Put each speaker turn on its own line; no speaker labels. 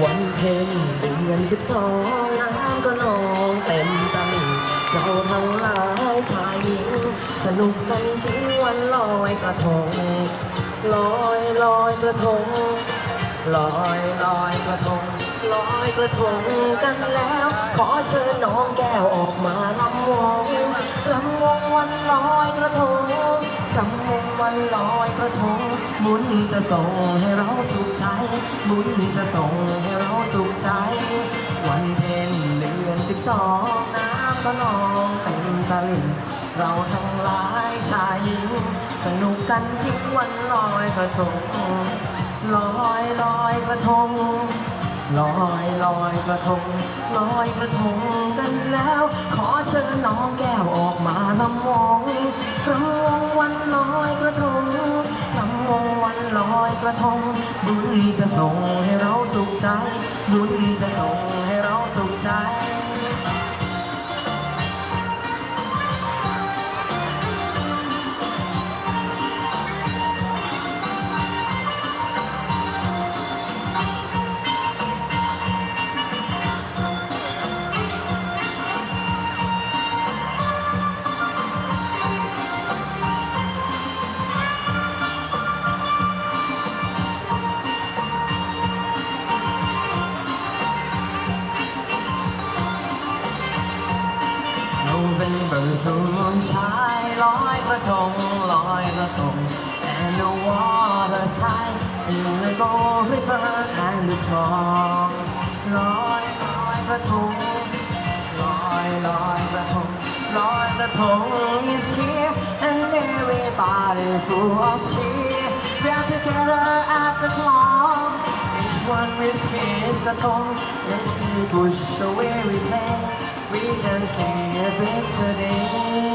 วันเพ็ญเดือนสิบสองน้ำก็นองเต็มตลิ่งเราทั้งหลายชายหญิง สนุกกันจริงวันลอยกระทงลอยลอยกระทงลอยลอยกระทงลอยกระทงกันแล้ว ขอเชิญน้องแก้วออกมาลำวง ระทงบุญจะส่งให้เราสุขใจ บุญจะส่งให้เราสุขใจ วันเพ็ญเดือนสิบสองน้ำก็นองเต็มตลิ่งเราทั้งหลายชายหญิง สนุกกันจริงวันลอยกระทงลอยลอยกระทงลอยลอยกระทงลอยกระทงกันแล้ว ขอเชิญน้องแก้วออกมาลำวงลำวงวัน ระทงบุญจะส่งให้เราสุขใจ บุญจะส่งให้เราสุขใจ November full moon shine ลอยกระทงลอยกระทง and the water's high in the gold river and the throng ลอยลอยกระทงลอยลอยกระทงลอยกระทง is here and everybody full of cheer we are together at the clock each one with his กระทง let's we push away we play we can see a bit today